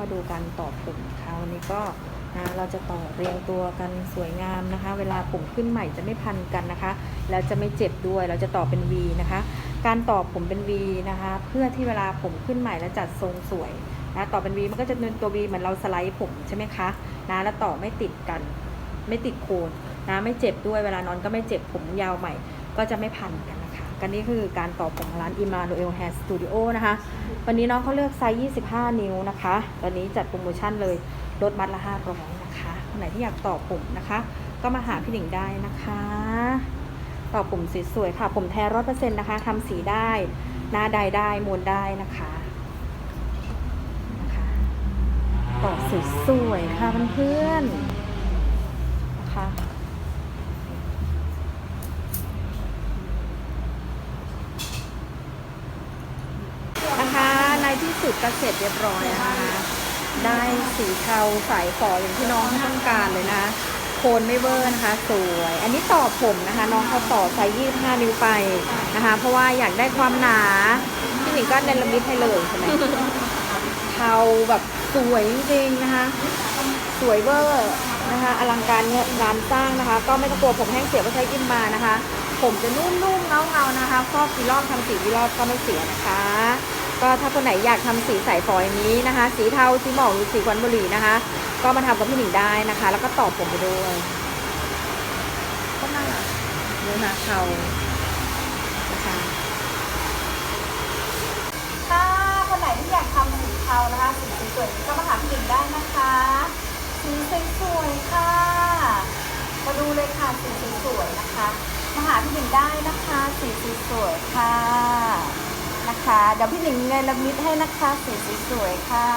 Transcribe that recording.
มาดูการต่อผมนะคะวันนี้ก็นะเราจะต่อเรียงตัวกันสวยงามนะคะ เวลาผมขึ้นใหม่จะไม่พันกันนะคะ แล้วจะไม่เจ็บด้วย เราจะต่อเป็น V นะคะ การต่อผมเป็น V นะคะ เพื่อที่เวลาผมขึ้นใหม่แล้วจัดทรงสวยนะต่อเป็น V มันก็จะเป็นตัว V เหมือนเราสไลด์ผมใช่ไหมคะนะแล้วต่อไม่ติดกัน ไม่ติดโคนนะไม่เจ็บด้วยเวลานอนก็ไม่เจ็บผมยาวใหม่ ก็จะไม่พันกันนะ กันนี้คือการต่อผมของร้าน Emmanuel Hair Studio นะคะ วันนี้น้องเขาเลือกไซส์ 25 นิ้วนะคะ ตอนนี้จัดโปรโมชั่นเลยลดมัดละ500นะคะคนไหนที่อยากต่อผมนะคะ ก็มาหาพี่หนิงได้นะคะ ต่อผมสวยๆค่ะ ผมแท้ร้อยเปอร์เซ็นต์นะคะทำสีได้ หน้าใดได้มวนได้นะคะนะคะต่อสวยๆค่ะเพื่อนๆนะคะใน ที่สุดก็เสร็จเรียบร้อยนะคะ ได้สีเทาสายฝออย่างที่น้องต้องการเลยนะ โคนไม่เวอร์นะคะ สวย อันนี้ต่อผมนะคะ น้องเขาต่อไซส์25นิ้วไปนะคะ เพราะว่าอยากได้ความหนา พี่หนิงก็เนรมิตให้เลยใช่ไหมเทาแบบสวยจริงๆนะคะ สวยเวอร์นะคะอลังการงานสร้างนะคะ ก็ไม่ต้องกลัวผมแห้งเสียก็ใช้อิมมานะคะ ผมจะนุ่มๆเงาๆนะคะฟอกกี่รอบทำสีกี่รอบก็ไม่เสียนะคะ ก็ถ้าคนไหนอยากทำสีสายฝอยนี้นะคะ สีเทาสีหมอกหรือสีควันบุหรี่นะคะ ก็มาทำกับพี่หนิงได้นะคะ แล้วก็ตอบผมไปด้วยก็น่ารักนี่นะเทานะคะถ้าคนไหนที่อยากทำสีเทานะคะสีสวยๆก็มาหาพี่หนิงได้นะคะสีสวยๆค่ะมาดูเลยค่ะสีสวยๆนะคะมาหาพี่หนิงได้นะคะ สีสวยๆค่ะ คะเดี๋ยวพี่หนิงเนรมิตให้นะคะสีสวยๆค่ะ